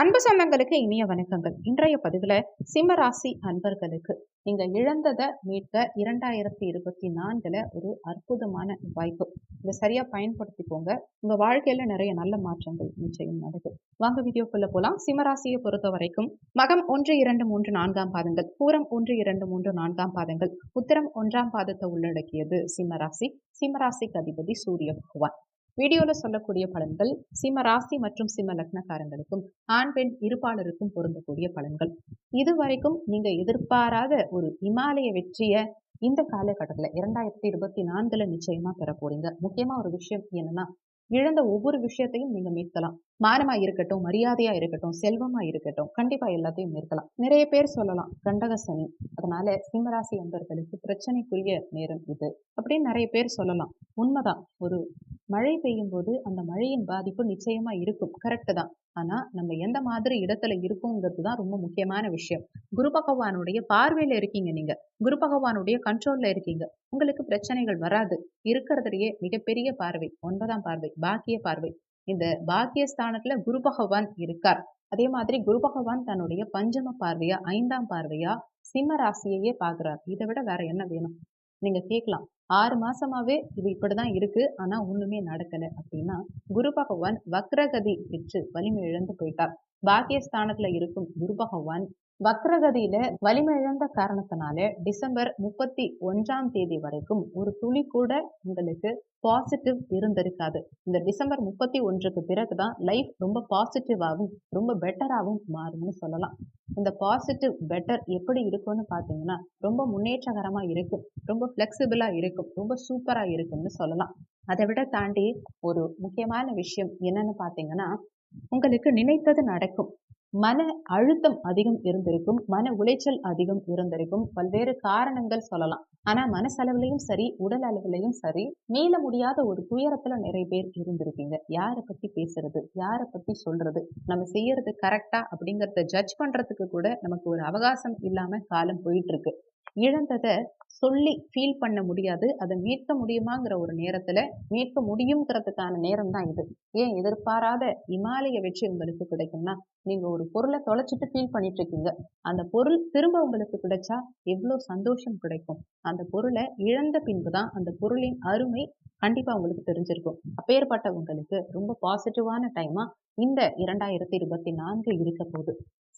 அன்பு சொந்தங்களுக்கு இனிய வணக்கங்கள். இன்றைய பதிவில் சிம்மராசி அன்பர்களுக்கு நீங்கள் இழந்ததை மீட்க இரண்டாயிரத்தி இருபத்தி நான்கில் ஒரு அற்புதமான வாய்ப்பு. இதை சரியாக பயன்படுத்திக்கோங்க. உங்கள் வாழ்க்கையில் நிறைய நல்ல மாற்றங்கள் நிச்சயம் நடக்கும். வாங்க வீடியோக்குள்ள போகலாம் சிம்மராசியை பொறுத்த வரைக்கும் மகம் ஒன்று இரண்டு மூன்று நான்காம் பாதங்கள். பூரம் ஒன்று இரண்டு மூன்று நான்காம் பாதங்கள். உத்தரம் ஒன்றாம் பாதத்தை உள்ளடக்கியது சிம்மராசி. சிம்மராசிக்கு அதிபதி சூரிய பகவான். வீடியோவில் சொல்லக்கூடிய பலன்கள் சிம்ம ராசி மற்றும் சிம்ம லக்னக்காரங்களுக்கும் ஆண் பெண் இருப்பாளருக்கும் பொருந்தக்கூடிய பலன்கள். இதுவரைக்கும் நீங்கள் எதிர்பாராத ஒரு இமாலய வெற்றியை இந்த காலகட்டத்தில் இரண்டாயிரத்தி இருபத்தி நான்கில் நிச்சயமாக பெற போறீங்க. முக்கியமாக ஒரு விஷயம் என்னன்னா இழந்த ஒவ்வொரு விஷயத்தையும் நீங்கள் மீட்கலாம். மானமாக இருக்கட்டும் மரியாதையாக இருக்கட்டும் செல்வமாக இருக்கட்டும் கண்டிப்பாக எல்லாத்தையும் மீட்கலாம். நிறைய பேர் சொல்லலாம் கண்டக சனி. அதனால சிம்மராசி அன்பர்களுக்கு பிரச்சனைக்குரிய நேரம் இது. அப்படின்னு நிறைய பேர் சொல்லலாம். உண்மைதான். ஒரு மழை பெய்யும் போது அந்த மழையின் பாதிப்பு நிச்சயமா இருக்கும். கரெக்டு தான். ஆனா நம்ம எந்த மாதிரி இடத்துல இருக்கோங்கிறது தான் ரொம்ப முக்கியமான விஷயம். குரு பகவானுடைய பார்வையில இருக்கீங்க நீங்க. குரு பகவானுடைய கண்ட்ரோல்ல இருக்கீங்க. உங்களுக்கு பிரச்சனைகள் வராது. இருக்கிறதுலயே மிகப்பெரிய பார்வை ஒன்பதாம் பார்வை பாக்கிய பார்வை. இந்த பாக்கிய ஸ்தானத்துல குரு பகவான் இருக்கார். அதே மாதிரி குரு பகவான் தன்னுடைய பஞ்சம பார்வையா ஐந்தாம் பார்வையா சிம்ம ராசியையே பாக்குறார் இதை விட வேற என்ன வேணும்? நீங்க கேட்கலாம். ஆறு மாசமாவே இது இப்படிதான் இருக்கு. ஆனா ஒண்ணுமே நடக்கல. அப்படின்னா குரு பகவான் வக்ரகதி பெற்று வலிமை இழந்து போயிட்டார். பாக்கியஸ்தானத்தில் இருக்கும் குரு பகவான் வக்ரகதியில வலிமிழந்த காரணத்தினால டிசம்பர் முப்பத்தி ஒன்றாம் தேதி வரைக்கும் ஒரு துளி கூட உங்களுக்கு பாசிட்டிவ் இருந்திருக்காது. இந்த டிசம்பர் முப்பத்தி ஒன்றுக்கு பிறகுதான் லைஃப் ரொம்ப பாசிட்டிவாகவும் ரொம்ப பெட்டராகவும் மாறும்னு சொல்லலாம். இந்த பாசிட்டிவ் பெட்டர் எப்படி இருக்கும்னு பார்த்தீங்கன்னா ரொம்ப முன்னேற்றகரமாக இருக்கும் ரொம்ப ஃப்ளெக்சிபிளாக இருக்கும் ரொம்ப சூப்பராக இருக்கும்னு சொல்லலாம். அதை விட தாண்டி ஒரு முக்கியமான விஷயம் என்னன்னு பார்த்தீங்கன்னா உங்களுக்கு நினைத்தது நடக்கும். மன அழுத்தம் அதிகம் இருந்திருக்கும் மன உளைச்சல் அதிகம் இருந்திருக்கும். பல்வேறு காரணங்கள் சொல்லலாம். ஆனா மனசளவுலையும் சரி உடல் அளவுலையும் சரி மீள முடியாத ஒரு துயரத்துல நிறைய பேர் இருந்திருக்கீங்க யாரை பத்தி பேசுறது யாரை பத்தி சொல்றது நம்ம செய்யறது கரெக்டா அப்படிங்கறத ஜட்ஜ் பண்றதுக்கு கூட நமக்கு ஒரு அவகாசம் இல்லாம காலம் போயிட்டு இருக்கு. இழந்ததை சொல்லி ஃபீல் பண்ண முடியாது. அதை மீட்க முடியுமாங்கிற ஒரு நேரத்தில் மீட்க முடியுங்கிறதுக்கான நேரம் தான் இது. ஏன் எதிர்பாராத இமாலய வெற்றி உங்களுக்கு கிடைக்கும்னா நீங்கள் ஒரு பொருளை தொலைச்சிட்டு ஃபீல் பண்ணிட்டு இருக்கீங்க. அந்த பொருள் திரும்ப உங்களுக்கு கிடைச்சா எவ்வளோ சந்தோஷம் கிடைக்கும். அந்த பொருளை இழந்த பின்பு தான் அந்த பொருளின் அருமை கண்டிப்பாக உங்களுக்கு தெரிஞ்சிருக்கும். அப்பேற்பட்டவங்களுக்கு ரொம்ப பாசிட்டிவான டைமாக இந்த இரண்டாயிரத்தி இருபத்தி நான்கு இருக்க போகுது.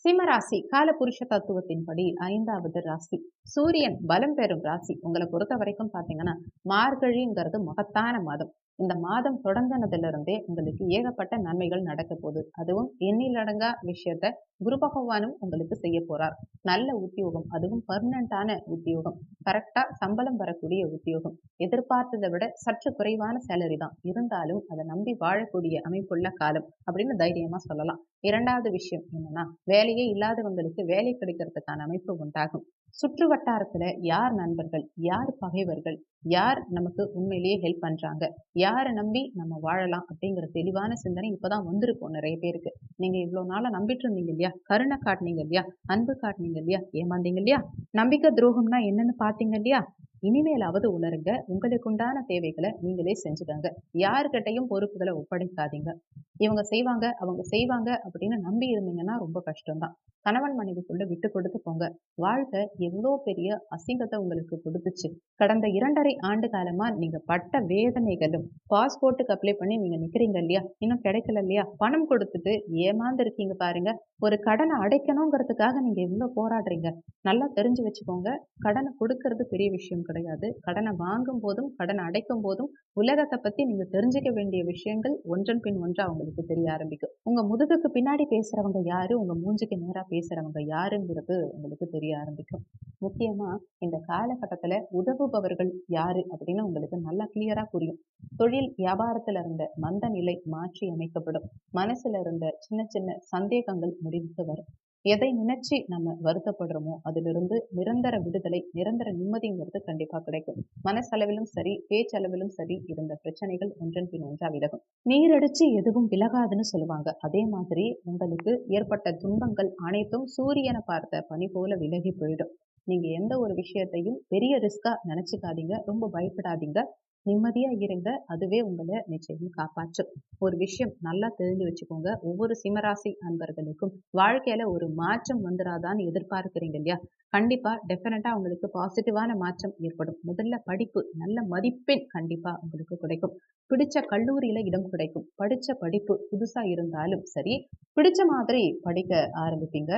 சிம்மராசி காலபுருஷ தத்துவத்தின்படி ஐந்தாவது ராசி. சூரியன் பலம் பெறும் ராசி. உங்களை பொறுத்த வரைக்கும் பார்த்தீங்கன்னா மார்கழிங்கிறது மகத்தான மாதம். இந்த மாதம் தொடங்கினதுல உங்களுக்கு ஏகப்பட்ட நன்மைகள் நடக்க போகுது. அதுவும் எண்ணிலடங்கா விஷயத்த குரு பகவானும் உங்களுக்கு செய்ய போறார். நல்ல உத்தியோகம் அதுவும் பர்மனண்டான உத்தியோகம். கரெக்டா சம்பளம் வரக்கூடிய உத்தியோகம். எதிர்பார்த்ததை விட சற்று குறைவான சேலரி தான். இருந்தாலும் அதை நம்பி வாழக்கூடிய அமைப்புள்ள காலம் அப்படின்னு தைரியமா சொல்லலாம். இரண்டாவது விஷயம் என்னன்னா வேலையே இல்லாதவங்களுக்கு வேலை கிடைக்கிறதுக்கான அமைப்பு உண்டாகும். சுற்று வட்டாரத்துல யார் நண்பர்கள் யார் பகைவர்கள் யார் நமக்கு உண்மையிலேயே ஹெல்ப் பண்றாங்க யாரை நம்பி நம்ம வாழலாம் அப்படிங்கிற தெளிவான சிந்தனை இப்பதான் வந்திருக்கும் நிறைய பேருக்கு. நீங்க இவ்வளவு நாளா நம்பிட்டு இருந்தீங்க இல்லையா? கருணை காட்டினீங்க இல்லையா? அன்பு காட்டினீங்க இல்லையா? ஏமாந்தீங்க இல்லையா? நம்பிக்கை துரோகம்னா என்னன்னு பாத்தீங்க இல்லையா? இனிமேலாவது உணருங்க. உங்களுக்குண்டான தேவைகளை நீங்களே செஞ்சுக்கங்க. யாருக்கிட்டையும் பொறுப்புகளை ஒப்படைக்காதீங்க. இவங்க செய்வாங்க அவங்க செய்வாங்க அப்படின்னு நம்பி இருந்தீங்கன்னா ரொம்ப கஷ்டம்தான். கணவன் மனைவிக்குள்ள விட்டு கொடுத்து போங்க. வாழ்க்கை எவ்வளோ பெரிய அசிங்கத்தை உங்களுக்கு கொடுத்துச்சு. கடந்த இரண்டரை ஆண்டு காலமா நீங்க பட்ட வேதனைகளும் பாஸ்போர்ட்டுக்கு அப்ளை பண்ணி நீங்க நிக்கிறீங்க இல்லையா? இன்னும் கிடைக்கல இல்லையா? பணம் கொடுத்துட்டு ஏமாந்து இருக்கீங்க பாருங்க. ஒரு கடனை அடைக்கணுங்கிறதுக்காக நீங்க எவ்வளோ போராடுறீங்க. நல்லா தெரிஞ்சு வச்சுக்கோங்க. கடனை கொடுக்கறது பெரிய விஷயம் கிடையாது. கடனை வாங்கும் போதும் கடனை அடைக்கும் போதும் உலகத்தை பத்தி நீங்க தெரிஞ்சுக்க வேண்டிய விஷயங்கள் ஒன்றன் பின் ஒன்றா உங்களுக்கு தெரிய ஆரம்பிக்கும். உங்க முதுகுக்கு பின்னாடி பேசுறவங்க யாரு? உங்க மூஞ்சிக்கு நேரா பேசுறவங்க யாருங்கிறது உங்களுக்கு தெரிய ஆரம்பிக்கும். முக்கியமா இந்த காலகட்டத்துல உதவுபவர்கள் யாரு? அப்படின்னு உங்களுக்கு நல்லா கிளியரா புரியும். தொழில் வியாபாரத்துல இருந்த மந்த நிலை மாற்றி அமைக்கப்படும். மனசுல இருந்த சின்ன சின்ன சந்தேகங்கள் முடிவுக்கு வரும். எதை நினைச்சு நம்ம வருத்தப்படுறோமோ அதிலிருந்து நிரந்தர விடுதலை நிரந்தர நிம்மதிங்கிறது கண்டிப்பா கிடைக்கும். மனசளவிலும் சரி பேச்சளவிலும் சரி இருந்த பிரச்சனைகள் ஒன்றன் பின் ஒன்றா விலகும். நீரடிச்சு எதுவும் விலகாதுன்னு சொல்லுவாங்க. அதே மாதிரி உங்களுக்கு ஏற்பட்ட துன்பங்கள் அனைத்தும் சூரியனை பார்த்த பனி போல விலகி போயிடும். நீங்க எந்த ஒரு விஷயத்தையும் பெரிய ரிஸ்கா நினைச்சுக்காதீங்க. ரொம்ப பயப்படாதீங்க. நிம்மதியா இருங்க. அதுவே உங்களை நிச்சயம் காப்பாற்றும். ஒரு விஷயம் நல்லா தெரிஞ்சு வச்சுக்கோங்க. ஒவ்வொரு சிம்மராசி அன்பர்களுக்கும் வாழ்க்கையில ஒரு மாற்றம் வந்துடாதான்னு எதிர்பார்க்கிறீங்க இல்லையா? கண்டிப்பா டெஃபினட்டா உங்களுக்கு பாசிட்டிவான மாற்றம் ஏற்படும். முதல்ல படிப்பு நல்ல மதிப்பெண் கண்டிப்பா உங்களுக்கு கிடைக்கும். பிடிச்ச கல்லூரியில இடம் கிடைக்கும். படிச்ச படிப்பு புதுசா இருந்தாலும் சரி பிடிச்ச மாதிரி படிக்க ஆரம்பிப்பீங்க.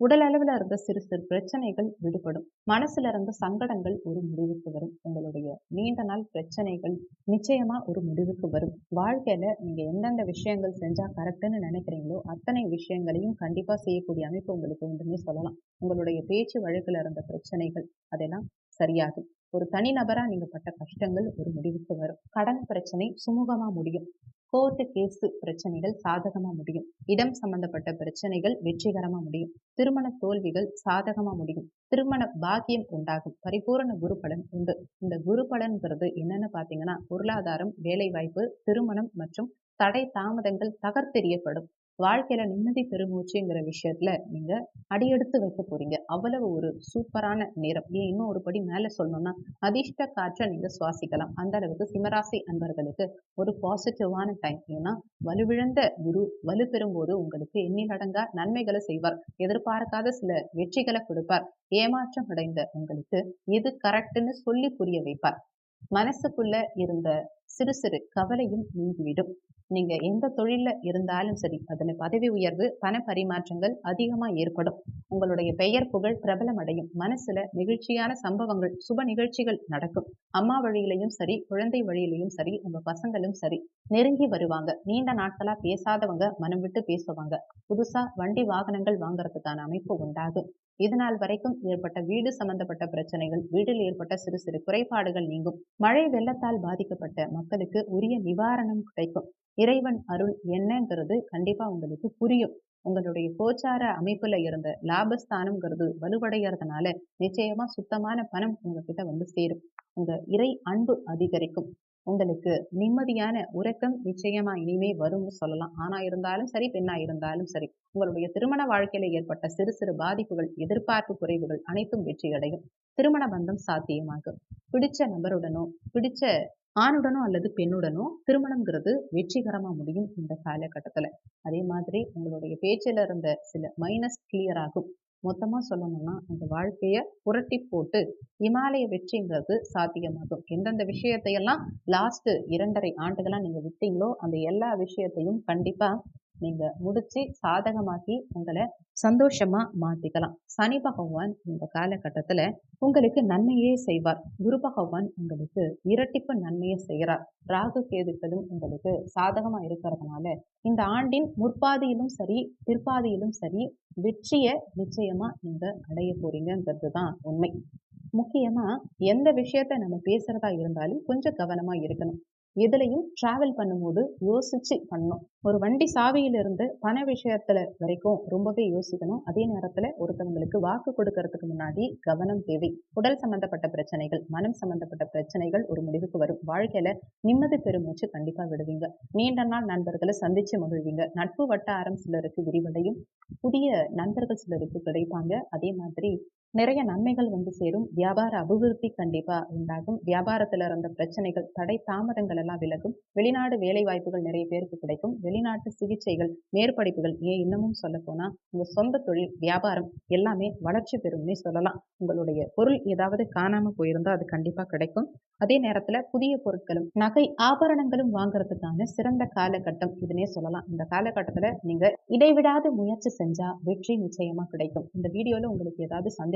உடல் அளவில் இருந்த சிறு சிறு பிரச்சனைகள் விடுபடும். மனசுல இருந்த சங்கடங்கள் ஒரு முடிவுக்கு வரும். உங்களுடைய நீண்ட நாள் பிரச்சனைகள் நிச்சயமா ஒரு முடிவுக்கு வரும். வாழ்க்கையில நீங்க எந்தெந்த விஷயங்கள் செஞ்சா கரெக்டுன்னு நினைக்கிறீங்களோ அத்தனை விஷயங்களையும் கண்டிப்பா செய்யக்கூடிய அமைப்பு உங்களுக்கு உண்டுன்னு சொல்லலாம். உங்களுடைய பேச்சு வழக்கில் இருந்த பிரச்சனைகள் அதெல்லாம் சரியாகும் ஒரு தனிநபரா நீங்க பட்ட கஷ்டங்கள் ஒரு முடிவுக்கு வரும். கடன் பிரச்சனை சுமூகமா முடியும். கோர்ட்டு கேஸு பிரச்சனைகள் சாதகமாக முடியும். இடம் சம்பந்தப்பட்ட பிரச்சனைகள் வெற்றிகரமாக முடியும். திருமண தோல்விகள் சாதகமாக முடியும். திருமண பாக்கியம் உண்டாகும். பரிபூரண குரு பலன் உண்டு. இந்த குரு பலன்கிறது என்னன்னு பார்த்தீங்கன்னா பொருளாதாரம் வேலைவாய்ப்பு திருமணம் மற்றும் தடை தாமதங்கள் தகர்த்தெறியப்படும். வாழ்க்கையில நிம்மதி பெருமூச்சுங்கிற விஷயத்துல நீங்க அடியெடுத்து வைக்க போறீங்க. அவ்வளவு ஒரு சூப்பரான நேரம். ஏன் இன்னும் ஒரு படி மேல சொல்லணும்னா அதிர்ஷ்ட காற்றை நீங்க சுவாசிக்கலாம். அந்த அளவுக்கு சிம்மராசி அன்பர்களுக்கு ஒரு பாசிட்டிவான டைம் ஏன்னா வலுவிழந்த குரு வலு பெறும்போது உங்களுக்கு எண்ணிலடங்கா நன்மைகளை செய்வார். எதிர்பார்க்காத சில வெற்றிகளை கொடுப்பார். ஏமாற்றம் அடைந்த உங்களுக்கு எது கரெக்டுன்னு சொல்லி புரிய வைப்பார். மனசுக்குள்ள இருந்த சிறு சிறு கவலையும் நீங்கிவிடும். நீங்க எந்த தொழில்ல இருந்தாலும் சரி அதுல பதவி உயர்வு பண பரிமாற்றங்கள் அதிகமா ஏற்படும். உங்களுடைய பெயர் புகழ் பிரபலம் அடையும் மனசுல நெகிழ்ச்சியான சம்பவங்கள் சுப நிகழ்ச்சிகள் நடக்கும். அம்மா வழியிலையும் சரி குழந்தை வழியிலையும் சரி உங்க பசங்களும் சரி நெருங்கி வருவாங்க. நீண்ட நாட்களா பேசாதவங்க மனம் விட்டு பேசுவாங்க. புதுசா வண்டி வாகனங்கள் வாங்குறதுக்கான அமைப்பு உண்டாகும். இது நாள் வரைக்கும் ஏற்பட்ட வீடு சம்பந்தப்பட்ட பிரச்சனைகள் வீட்டில் ஏற்பட்ட சிறு சிறு குறைபாடுகள் நீங்கும். மழை வெள்ளத்தால் பாதிக்கப்பட்ட மக்களுக்கு உரிய நிவாரணம் கிடைக்கும். இறைவன் அருள் என்னங்கிறது கண்டிப்பா உங்களுக்கு புரியும். உங்களுடைய கோச்சார அமைப்புல இருந்த லாபஸ்தானம்ங்கிறது வலுவடைகிறதுனால நிச்சயமா சுத்தமான பணம் உங்ககிட்ட வந்து சேரும். உங்க இறை அன்பு அதிகரிக்கும். உங்களுக்கு நிம்மதியான உறக்கம் நிச்சயமா இனிமே வரும்னு சொல்லலாம். ஆனா இருந்தாலும் சரி பெண்ணா இருந்தாலும் சரி. உங்களுடைய திருமண வாழ்க்கையில ஏற்பட்ட சிறு சிறு பாதிப்புகள் எதிர்பார்ப்பு குறைவுகள் அனைத்தும் வெற்றியடையும் திருமண பந்தம் சாத்தியமாகும். பிடிச்ச நபருடனோ பிடிச்ச ஆணுடனோ அல்லது பெண்ணுடனோ திருமணம்ங்கிறது வெற்றிகரமா முடியும் இந்த காலகட்டத்துல. அதே மாதிரி உங்களுடைய பேச்சில் இருந்த சில மைனஸ் கிளியர் ஆகும். மொத்தமாக சொல்லணும்னா அந்த வாழ்க்கையை புரட்டி போட்டு இமாலய வெற்றிங்கிறது சாத்தியமாகும். எந்தெந்த விஷயத்தையெல்லாம் லாஸ்ட்டு இரண்டரை ஆண்டுகளாக நீங்கள் விட்டீங்களோ அந்த எல்லா விஷயத்தையும் கண்டிப்பாக நீங்க முடிச்சு சாதகமாக்கி உங்களை சந்தோஷமா மாத்திக்கலாம். சனி பகவான் இந்த காலகட்டத்துல உங்களுக்கு நன்மையே செய்வார். குரு பகவான் உங்களுக்கு இரட்டிப்பு நன்மையை செய்கிறார். ராகு கேதுக்களும் உங்களுக்கு சாதகமா இருக்கிறதுனால இந்த ஆண்டின் முற்பாதியிலும் சரி பிற்பாதியிலும் சரி வெற்றியை நிச்சயமா நீங்க அடைய போறீங்கிறது தான் உண்மை. முக்கியமா எந்த விஷயத்த நம்ம பேசுறதா இருந்தாலும் கொஞ்சம் கவனமா இருக்கணும். எதுலையும் டிராவல் பண்ணும்போது யோசிச்சு பண்ணணும். ஒரு வண்டி சாவியிலிருந்து பண விஷயத்துல வரைக்கும் ரொம்பவே யோசிக்கணும். அதே நேரத்துல ஒருத்தவங்களுக்கு வாக்கு கொடுக்கறதுக்கு முன்னாடி கவனம் தேவை. உடல் சம்பந்தப்பட்ட பிரச்சனைகள் மனம் சம்பந்தப்பட்ட பிரச்சனைகள் ஒரு முடிவுக்கு வரும். வாழ்க்கையில நிம்மதி பெருமூச்சு கண்டிப்பா விடுவீங்க. நீண்ட நாள் நண்பர்களை சந்திச்சு மகிழ்வீங்க. நட்பு வட்டாரம் சிலருக்கு விரிவடையும். புதிய நண்பர்கள் சிலருக்கு கிடைப்பாங்க. அதே மாதிரி நிறைய நன்மைகள் வந்து சேரும். வியாபார அபிவிருத்தி கண்டிப்பா உண்டாகும். வியாபாரத்துல இருந்த பிரச்சனைகள் தடை தாமதங்கள் எல்லாம் விலகும். வெளிநாடு வேலை வாய்ப்புகள் நிறைய பேருக்கு கிடைக்கும். வெளிநாட்டு சிகிச்சைகள் மேற்படிப்புகள் ஏன் இன்னமும் சொல்ல போனா உங்க சொந்த தொழில் வியாபாரம் எல்லாமே வளர்ச்சி பெறும்னே சொல்லலாம். உங்களுடைய பொருள் ஏதாவது காணாம போயிருந்தா அது கண்டிப்பா கிடைக்கும். அதே நேரத்துல புதிய பொருட்களும் நகை ஆபரணங்களும் வாங்குறதுக்கான சிறந்த காலகட்டம் இதுனே சொல்லலாம். இந்த காலகட்டத்துல நீங்க இடைவிடாத முயற்சி செஞ்சா வெற்றி நிச்சயமா கிடைக்கும். இந்த வீடியோல உங்களுக்கு ஏதாவது சந்தேகம்